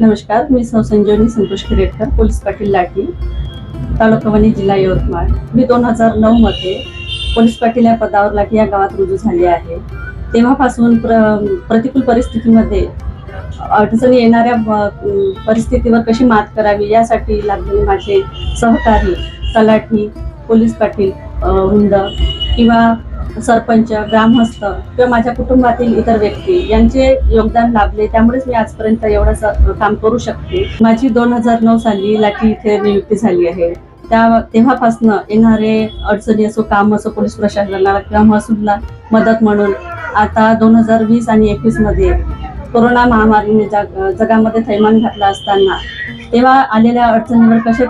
नमस्कार मी सौ संजीवनी संतोष खिरेटकर पोलीस पाटील लाठी तालुका वणी जिल्हा यवतमाळ. मी दोन हजार नऊ मध्ये पोलीस पाटील या पदावर लाठी या गावात रुजू झाले आहे. तेव्हापासून प्र प्रतिकूल परिस्थितीमध्ये अडचणी येणाऱ्या परिस्थितीवर कशी मात करावी यासाठी लागलेले माझे सहकारी तलाठी पोलीस पाटील वृंद किंवा सरपंच ग्रामस्थ किंवा माझ्या कुटुंबातील इतर व्यक्ती यांचे योगदान लाभले त्यामुळेच मी आजपर्यंत एवढं स- काम करू शकते. माझी दोन हजार नऊ साली लाठी इथे नियुक्ती झाली आहे. त्या तेव्हापासनं येणारे अडचणी असो काम असो पोलीस प्रशासनाला किंवा महसूलला मदत म्हणून आता दोन हजार वीस आणि एकवीसमध्ये कोरोना महामारीने जग जगामध्ये थैमान घातला असताना तेव्हा आलेल्या अडचणीवर कसे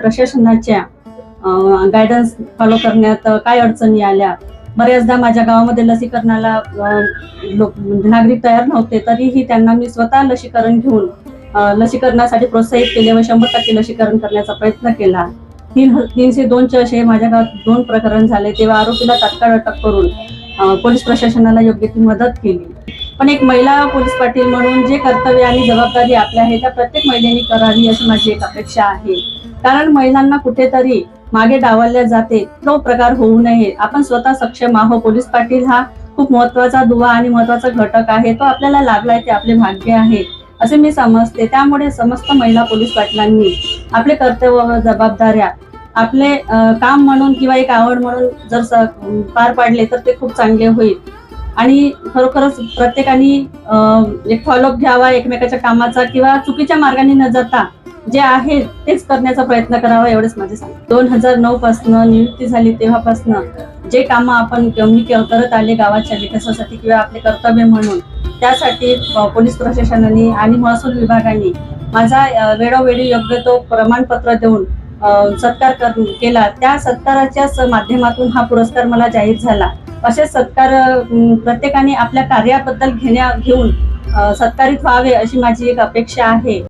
प्रशासनाच्या गायडन्स फॉलो करण्यात काय अडचणी आल्या? बऱ्याचदा माझ्या गावामध्ये लसीकरणाला लोक म्हणजे नागरिक तयार नव्हते तरीही त्यांना मी स्वतः लसीकरण घेऊन लसीकरणासाठी प्रोत्साहित केले व शंभर टक्के लसीकरण करण्याचा प्रयत्न केला. तीन तीनशे दोनचे असे माझ्या गावात दोन प्रकरण झाले तेव्हा आरोपीला तात्काळ अटक करून पोलीस प्रशासनाला योग्य ती मदत केली. पण एक महिला पोलीस पाटील म्हणून जे कर्तव्य आणि जबाबदारी आपल्या आहे त्या प्रत्येक महिलेने करावी अशी माझी एक अपेक्षा आहे. कारण महिलांना कुठेतरी मागे डावलल्या जाते. तो प्रकार होऊ नये. आपण स्वतः सक्षम आहो पोलीस पाटील हा खूप महत्त्वाचा दुवा आणि महत्त्वाचा घटक आहे. तो आपल्याला लागलाय ते आपले भाग्य आहे असे मी समजते. त्यामुळे समस्त महिला पोलीस पाटलांनी आपले कर्तव्य व जबाबदाऱ्या आपले काम म्हणून किंवा एक आवड म्हणून जर पार पाडले तर ते खूप चांगले होईल. आणि खरोखरच प्रत्येकाने एक फॉलोअप घ्यावा एकमेकाच्या कामाचा किंवा चुकीच्या मार्गाने न जाता जे आहे तेच करण्याचा प्रयत्न करावा एवढंच माझे सांग दोन हजार नऊ पासनं नियुक्ती झाली तेव्हापासनं जे कामं आपण मी करत आले गावाच्या विकासासाठी किंवा आपले कर्तव्य म्हणून त्यासाठी पोलीस प्रशासनाने आणि महसूल विभागाने माझा वेळोवेळी योग्य तो प्रमाणपत्र देऊन सत्कार कर- केला. त्या सत्काराच्याच माध्यमातून हा पुरस्कार मला जाहीर झाला. असे सत्कार प्रत्येकाने आपल्या कार्याबद्दल घेण्या घेऊन सत्कारित व्हावे अशी माझी एक अपेक्षा आहे.